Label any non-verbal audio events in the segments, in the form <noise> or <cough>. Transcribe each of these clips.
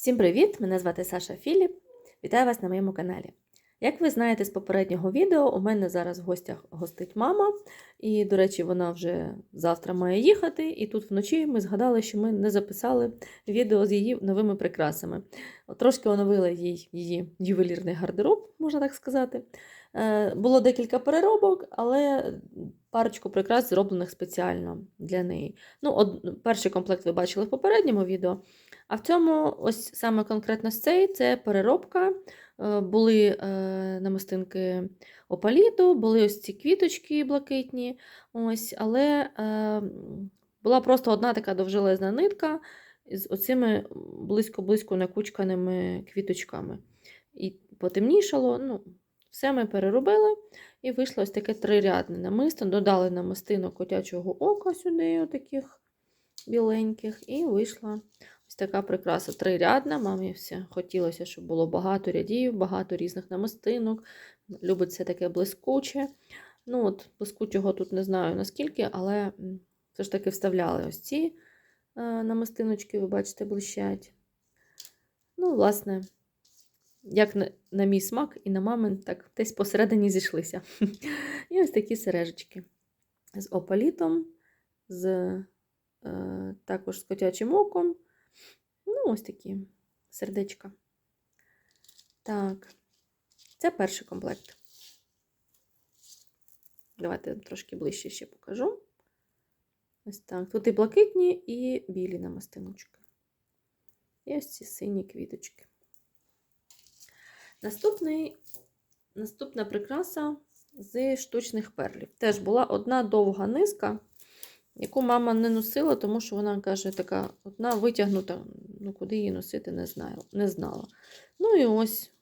Всім привіт! Мене звати Саша Філіп. Вітаю вас на моєму каналі. Як ви знаєте з попереднього відео, у мене зараз в гостях гостить мама, і, до речі, вона вже завтра має їхати. І тут вночі ми згадали, що ми не записали відео з її новими прикрасами. Трошки оновили їй її ювелірний гардероб, можна так сказати. Е, Було декілька переробок, але парочку прикрас зроблених спеціально для неї. Ну, од... Перший комплект ви бачили в попередньому відео. А в цьому, ось саме конкретно з цей, це переробка. Е, Були е, намистинки опаліту, були ось ці квіточки блакитні. Ось, але була просто одна така довжелезна нитка з оцими близько-близько накучканими квіточками. І потемнішало. ну, Все ми переробили, і вийшло ось таке трирядне намисто. Додали намистинок котячого ока сюди, отаких біленьких, і вийшла ось така прикраса трирядна. Мамі все хотілося, щоб було багато рядів, багато різних намистинок. Любить все таке блискуче. Ну, от, блискучого тут не знаю наскільки, але все ж таки вставляли ось ці е, намистиночки, ви бачите, блищать. Ну, власне, як на, на мій смак і на мамин, так десь посередині зійшлися. І ось такі сережечки з опалітом, з, е, також з котячим оком. Ну, ось такі сердечка. Так, це перший комплект. Давайте трошки ближче ще покажу. Ось так. Тут і блакитні, і білі намистиночки. І ось ці сині квіточки. Наступний, наступна прикраса з штучних перлів. Теж була одна довга низка, яку мама не носила, тому що вона каже, така одна витягнута, ну куди її носити, не знаю, не знала. Ну і ось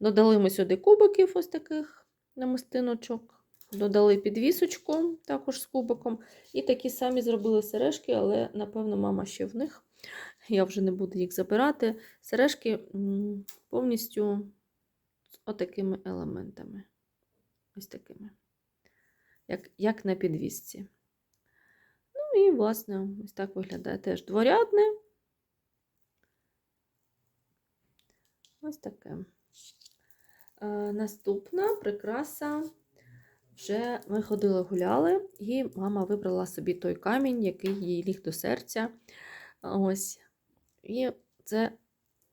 додали ми сюди кубиків ось таких намистиночок. Додали підвісочку також з кубиком. І такі самі зробили сережки, але, напевно, мама ще в них. Я вже не буду їх забирати. Сережки повністю з отакими елементами. Ось такими. Як, як на підвісці. Ну і, власне, ось так виглядає теж дворядне. Ось таке. Е, наступна прикраса. Вже ми ходили гуляли, і мама вибрала собі той камінь, який їй ліг до серця. Ось. І це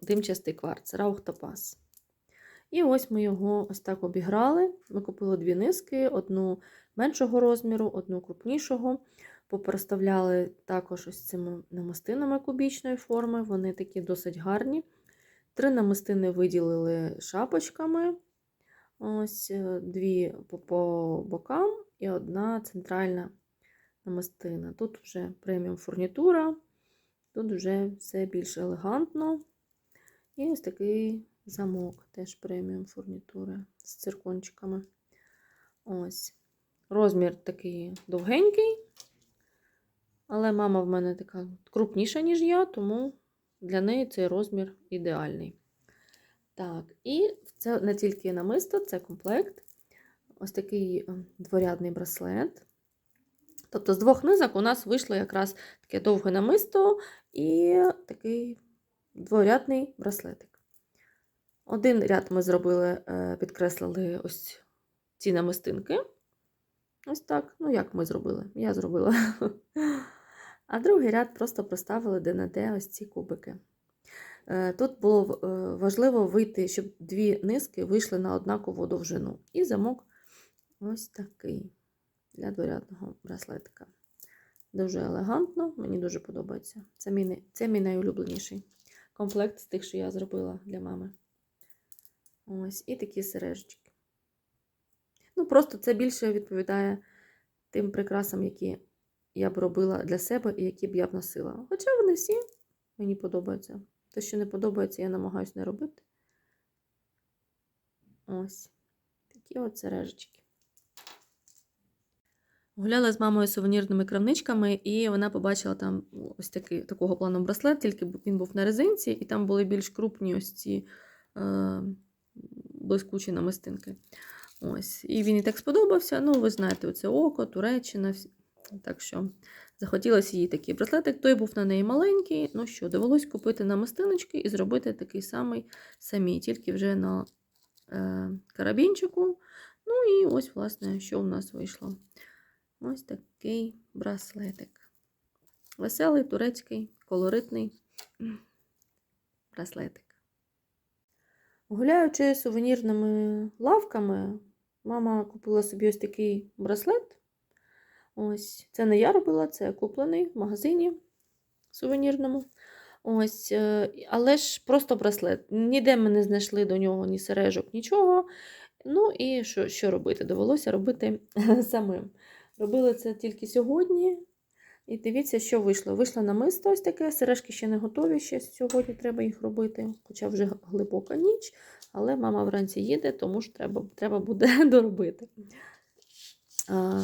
димчастий кварц, раухтопас. І ось ми його ось так обіграли. Ми купили дві низки: одну меншого розміру, одну крупнішого. Попроставляли також ось цими намистинами кубічної форми. Вони такі досить гарні. Три намистини виділили шапочками. Ось е, дві по, по бокам і одна центральна намистина. Тут вже преміум фурнітура, тут вже все більш елегантно. І ось такий замок, теж преміум фурнітури з циркончиками. Ось. Розмір такий довгенький, але мама в мене така крупніша, ніж я, тому для неї цей розмір ідеальний. Так, і це не тільки намисто, це комплект. Ось такий е, дворядний браслет. Тобто з двох низок у нас вийшло якраз таке довге намисто і такий дворядний браслетик. Один ряд ми зробили, е, підкреслили ось ці намистинки. Ось так. Ну, як ми зробили? Я зробила. <laughs> А другий ряд просто проставили де на де ось ці кубики. Е, Тут було е, важливо вийти, щоб дві низки вийшли на однакову довжину. І замок ось такий для дворядного браслетика. Дуже елегантно, мені дуже подобається. Це мій, це мій найулюбленіший комплект з тих, що я зробила для мами. Ось, і такі сережечки. Ну, просто це більше відповідає тим прикрасам, які я б робила для себе і які б я б носила. Хоча вони всі мені подобаються. Те, що не подобається, я намагаюся не робити. Ось. Такі от сережечки. Гуляла з мамою сувенірними крамничками, і вона побачила там ось такий, такого плану браслет, тільки він був на резинці, і там були більш крупні ось ці е, блискучі намистинки. Ось. І він їй так сподобався. Ну, ви знаєте, оце око, Туреччина, Так що захотілося їй такий браслетик. Той був на неї маленький. Ну що, довелось купити намистиночки і зробити такий самий самі, тільки вже на е, карабінчику. Ну і ось, власне, що в нас вийшло. Ось такий браслетик. Веселий, турецький, колоритний браслетик. Гуляючи сувенірними лавками, мама купила собі ось такий браслет. Ось, це не я робила, це куплений в магазині сувенірному. Ось, е, але ж просто браслет. Ніде ми не знайшли до нього ні сережок, нічого. Ну і що, що робити? Довелося робити <laughs> самим. Робили це тільки сьогодні. І дивіться, що вийшло. Вийшло намисто ось таке, сережки ще не готові, ще сьогодні треба їх робити, хоча вже глибока ніч, але мама вранці їде, тому ж треба, треба буде <laughs> доробити. А,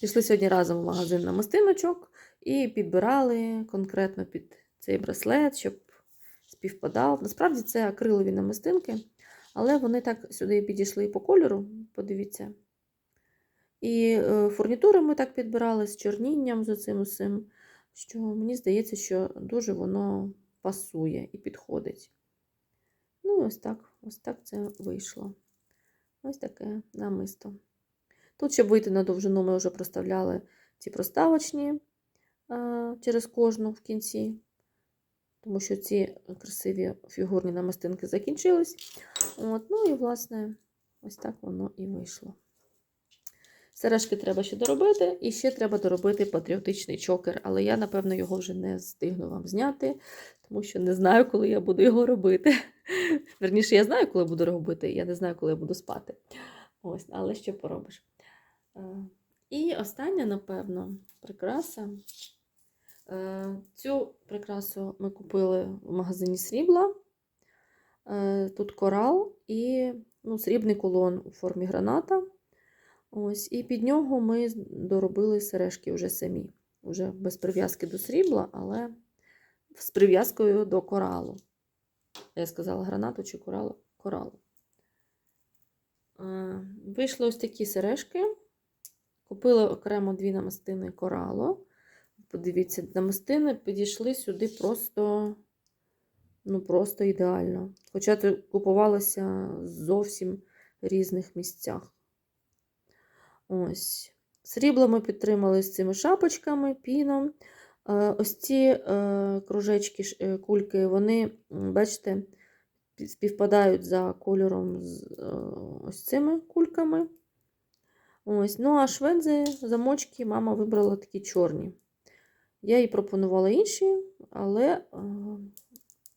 Пішли сьогодні разом в магазин на мастиночок і підбирали конкретно під цей браслет, щоб співпадав. Насправді це акрилові намистинки, але вони так сюди підійшли по кольору, подивіться. І е, фурнітури ми так підбирали з чорнінням, з оцим усім, що мені здається, що дуже воно пасує і підходить. Ну, ось так, ось так це вийшло. Ось таке намисто. Тут, щоб вийти на довжину, ми вже проставляли ці проставочні через кожну в кінці, тому що ці красиві фігурні намистинки закінчились. От, ну і, власне, ось так воно і вийшло. Сережки треба ще доробити, і ще треба доробити патріотичний чокер, але я, напевно, його вже не встигну вам зняти, тому що не знаю, коли я буду його робити. <laughs> Верніше, я знаю, коли буду робити, я не знаю, коли я буду спати. Ось, але що поробиш. Е, І остання, напевно, прикраса. Е, Цю прикрасу ми купили в магазині срібла. Е, Тут корал і ну, срібний кулон у формі граната. Ось, І під нього ми доробили сережки вже самі. Вже без прив'язки до срібла, але з прив'язкою до коралу. Я сказала гранату чи коралу? коралу. Вийшли ось такі сережки. Купила окремо дві намистини коралу. Подивіться, намистини підійшли сюди просто, ну, просто ідеально. Хоча це купувалося зовсім в різних місцях. Ось. Срібло ми підтримали з цими шапочками, піном. Е, Ось ці е, кружечки, е, кульки, вони, бачите, співпадають за кольором з ось цими кульками. Ось. Ну, а шведзи, замочки, мама вибрала такі чорні. Я їй пропонувала інші, але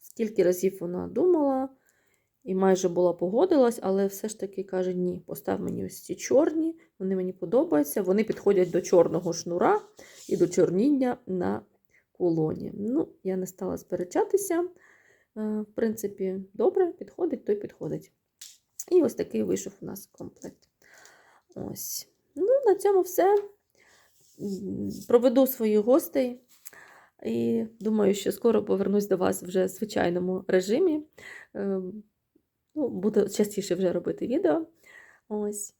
скільки разів вона думала і майже була погодилась, але все ж таки каже: ні, постав мені ось ці чорні, вони мені подобаються, вони підходять до чорного шнура і до чорніння на кулоні. Ну, я не стала сперечатися. Е, В принципі, добре, підходить, то й підходить. І ось такий вийшов у нас комплект. Ось. Ну, на цьому все. Проведу своїх гостей. І думаю, що скоро повернусь до вас вже в звичайному режимі. Ну, буду частіше вже робити відео. Ось.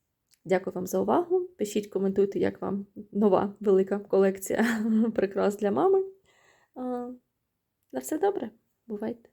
Дякую вам за увагу. Пишіть, коментуйте, як вам нова велика колекція <laughs> прикрас для мами. На все добре. Бувайте!